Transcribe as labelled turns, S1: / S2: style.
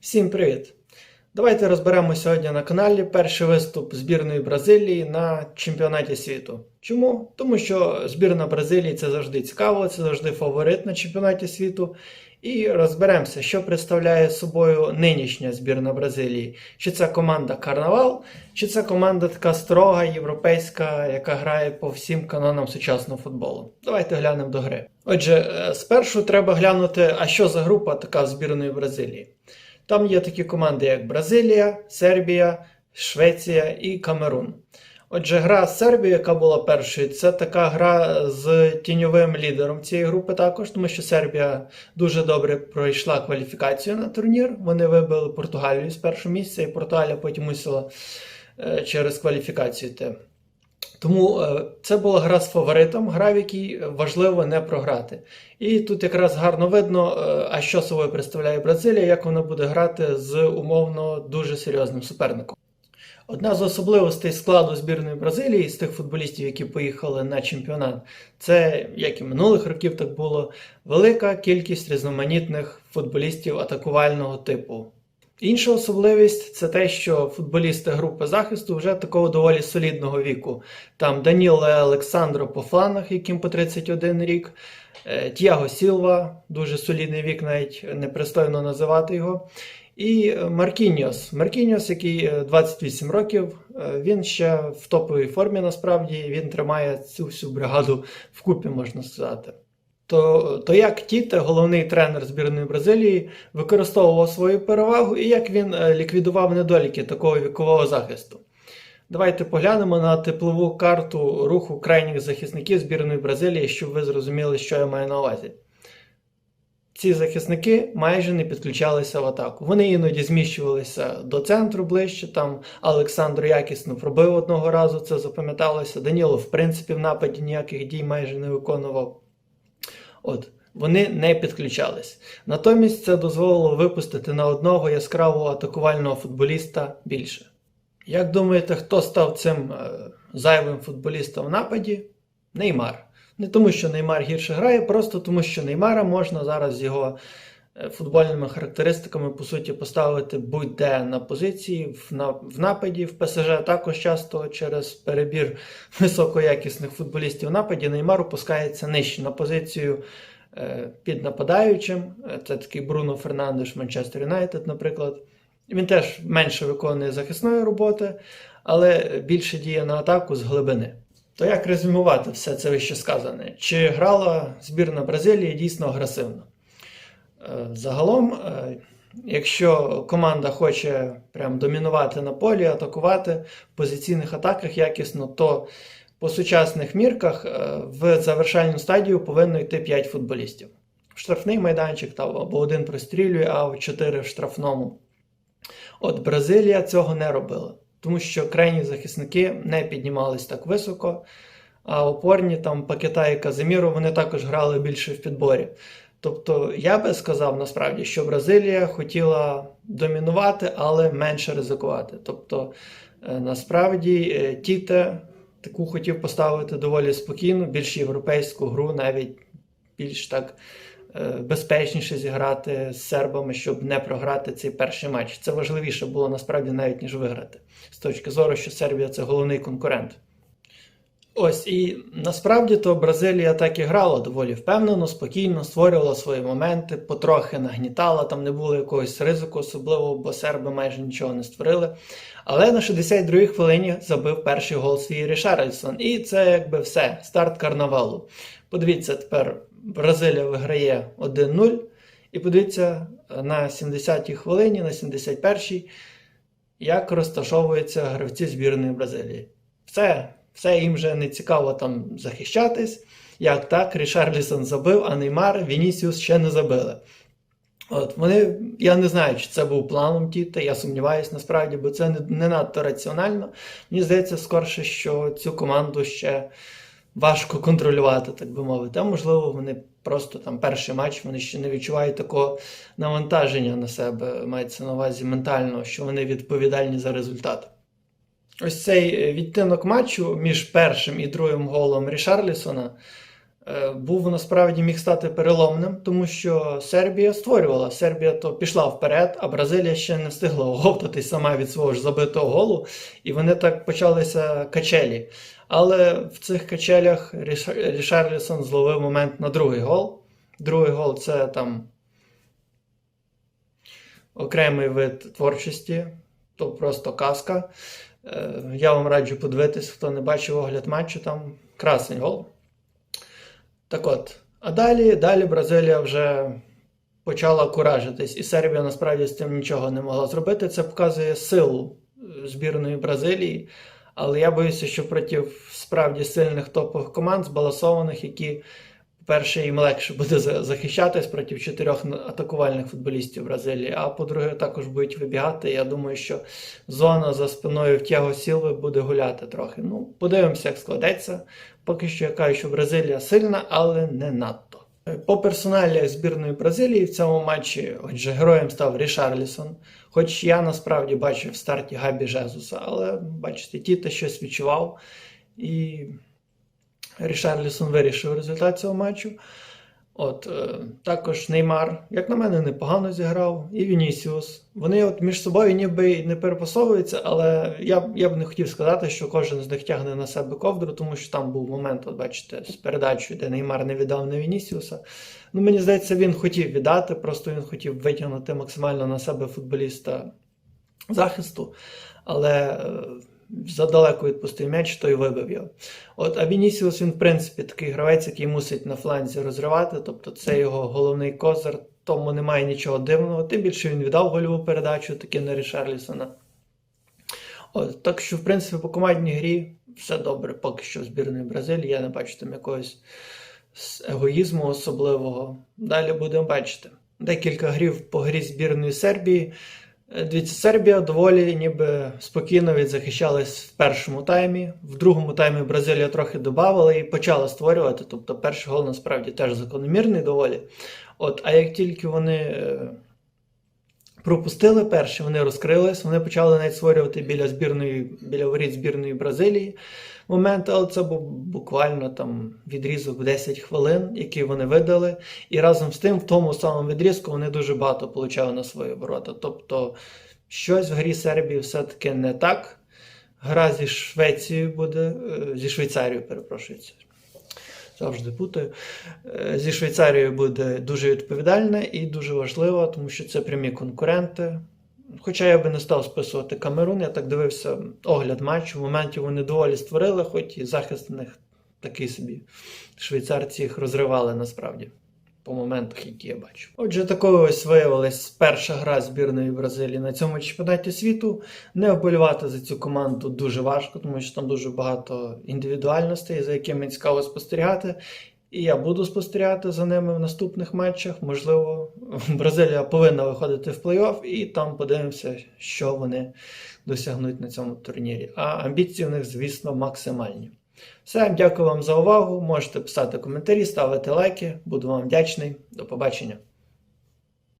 S1: Всім привіт! Давайте розберемо сьогодні на каналі перший виступ збірної Бразилії на чемпіонаті світу. Чому? Тому що збірна Бразилії це завжди цікаво, це завжди фаворит на чемпіонаті світу. І розберемося, що представляє собою нинішня збірна Бразилії. Чи це команда Карнавал, чи це команда така строга, європейська, яка грає по всім канонам сучасного футболу. Давайте глянемо до гри. Отже, е, спершу треба глянути, а що за група така збірної Бразилії. Там є такі команди, як Бразилія, Сербія, Швеція і Камерун. Отже, гра з Сербією, яка була першою, це така гра з тіньовим лідером цієї групи також, тому що Сербія дуже добре пройшла кваліфікацію на турнір. Вони вибили Португалію з першого місця, і Португалія потім мусила е, через кваліфікацію йти. Тому е, це була гра з фаворитом, гра, в якій важливо не програти. І тут якраз гарно видно, е, а що собою представляє Бразилія, як вона буде грати з умовно дуже серйозним суперником. Одна з особливостей складу збірної Бразилії з тих футболістів, які поїхали на чемпіонат, це як і минулих років так було, велика кількість різноманітних футболістів атакувального типу. Інша особливість це те, що футболісти групи захисту вже такого доволі солідного віку. Там Даніле Олександро по фланах, яким по 31 рік, е, Тіаго Сілва, дуже солідний вік, навіть непристойно називати його. І Маркіньос. Маркіньос, який е, 28 років, е, він ще в топовій формі насправді він тримає цю всю бригаду вкупі, можна сказати. То, то як Тіте, головний тренер збірної Бразилії, використовував свою перевагу і як він е, ліквідував недоліки такого вікового захисту. Давайте поглянемо на теплову карту руху крайніх захисників збірної Бразилії, щоб ви зрозуміли, що я маю на увазі. Ці захисники майже не підключалися в атаку. Вони іноді зміщувалися до центру ближче. Там Олександр якісно пробив одного разу, це запам'яталося. Даніло, в принципі, в нападі ніяких дій майже не виконував. От, вони не підключались. Натомість це дозволило випустити на одного яскравого атакувального футболіста більше. Як думаєте, хто став цим е, зайвим футболістом в нападі? Неймар. Не тому, що Неймар гірше грає, просто тому, що Неймара можна зараз з його футбольними характеристиками, по суті, поставити будь-де на позиції, в, нападі, в ПСЖ також часто через перебір високоякісних футболістів в нападі Неймар опускається нижче на позицію е, під нападаючим. Е, Це такий Бруно Фернандеш Манчестер Юнайтед, наприклад. Він теж менше виконує захисної роботи, але більше діє на атаку з глибини. То як резюмувати все це вище сказане? Чи грала збірна Бразилії дійсно агресивно? Е, Загалом, е, якщо команда хоче прям домінувати на полі, атакувати в позиційних атаках якісно, то по сучасних мірках е, в завершальну стадію повинно йти 5 футболістів. В штрафний майданчик там або один прострілює, а в 4 в штрафному. От Бразилія цього не робила тому що крайні захисники не піднімались так високо, а опорні там Пакета і Казиміро вони також грали більше в підборі. Тобто я би сказав насправді, що Бразилія хотіла домінувати, але менше ризикувати. Тобто, е, насправді, е, Тіте таку хотів поставити доволі спокійну, більш європейську гру, навіть більш так е, безпечніше зіграти з сербами, щоб не програти цей перший матч. Це важливіше було насправді навіть ніж виграти. З точки зору, що Сербія це головний конкурент. Ось і насправді то Бразилія так і грала доволі впевнено, спокійно, створювала свої моменти, потрохи нагнітала, там не було якогось ризику, особливо, бо серби майже нічого не створили. Але на 62-й хвилині забив перший гол свій Рішарльсон. І це якби все, старт карнавалу. Подивіться, тепер Бразилія виграє 1-0. І подивіться на 70-й хвилині, на 71-й, як розташовуються гравці збірної Бразилії. Все. Все їм вже не цікаво там захищатись. Як так, Рішарлісон забив, а Неймар, Вінісіус ще не забили. От вони, Я не знаю, чи це був планом Тіта, я сумніваюся насправді, бо це не, не надто раціонально. Мені здається, скорше, що цю команду ще важко контролювати, так би мовити. А можливо, вони просто там перший матч, вони ще не відчувають такого навантаження на себе, мається на увазі ментально, що вони відповідальні за результат. Ось цей відтинок матчу між першим і другим голом Рішарлісона е, був насправді міг стати переломним, тому що Сербія створювала. Сербія то пішла вперед, а Бразилія ще не встигла оговтатись сама від свого ж забитого голу, і вони так почалися качелі. Але в цих качелях Ріш- Рішарлісон зловив момент на другий гол. Другий гол це там окремий вид творчості, то просто казка. Е, Я вам раджу подивитись, хто не бачив огляд матчу, там красний гол. Так от, а далі, далі Бразилія вже почала куражитись, і Сербія насправді з цим нічого не могла зробити. Це показує силу е, збірної Бразилії. Але я боюся, що проти справді сильних топових команд, збалансованих, які, по-перше, їм легше буде захищатись проти чотирьох атакувальних футболістів Бразилії, а по-друге, також будуть вибігати. Я думаю, що зона за спиною в Тяго Сілви буде гуляти трохи. Ну, подивимося, як складеться. Поки що я кажу, що Бразилія сильна, але не надто. Е, По персоналіях збірної Бразилії в цьому матчі, отже, героєм став Рішарлісон. Хоч я насправді бачив в старті Габі Жезуса, але бачите, Тіта щось відчував. І Рішарлісон вирішив результат цього матчу. От, е, також Неймар, як на мене, непогано зіграв, і Вінісіус. Вони от між собою ніби не перепасовуються, але я, я б не хотів сказати, що кожен з них тягне на себе ковдру, тому що там був момент, от бачите, з передачею, де Неймар не віддав на Вінісіуса. Ну, мені здається, він хотів віддати, просто він хотів витягнути максимально на себе футболіста захисту, але е, задалеко відпустив м'яч, то й вибив його. От, а Вінісіус, він, в принципі, такий гравець, який мусить на фланзі розривати, тобто це його головний козир, тому немає нічого дивного. Тим більше він віддав гольову передачу, таки на Рішарлісона. От, так що, в принципі, по командній грі все добре, поки що в збірної Бразилії. Я не бачу там якогось егоїзму особливого. Далі будемо бачити. Декілька грів по грі збірної Сербії. Е, Дивіться, Сербія доволі ніби спокійно відзахищалась в першому таймі. В другому таймі Бразилія трохи додавала і почала створювати. Тобто перший гол насправді теж закономірний доволі. От, а як тільки вони е, пропустили перший, вони розкрились, вони почали навіть створювати біля збірної, біля воріт збірної Бразилії момент, але це був буквально там відрізок в 10 хвилин, який вони видали. І разом з тим, в тому самому відрізку вони дуже багато получали на свої ворота. Тобто, щось в грі Сербії все-таки не так. Гра зі Швецією буде, е, зі Швейцарією, перепрошується. Завжди путаю. Е, Зі Швейцарією буде дуже відповідальна і дуже важлива, тому що це прямі конкуренти. Хоча я би не став списувати Камерун, я так дивився огляд матчу. В моменті вони доволі створили, хоч і захист в них такий собі. Швейцарці їх розривали насправді по моментах, які я бачу. Отже, такою ось виявилась перша гра збірної Бразилії на цьому чемпіонаті світу. Не вболівати за цю команду дуже важко, тому що там дуже багато індивідуальностей, за якими цікаво спостерігати. І я буду спостерігати за ними в наступних матчах. Можливо, Бразилія повинна виходити в плей-офф, і там подивимося, що вони досягнуть на цьому турнірі. А амбіції в них, звісно, максимальні. Все, дякую вам за увагу. Можете писати коментарі, ставити лайки. Буду вам вдячний. До побачення.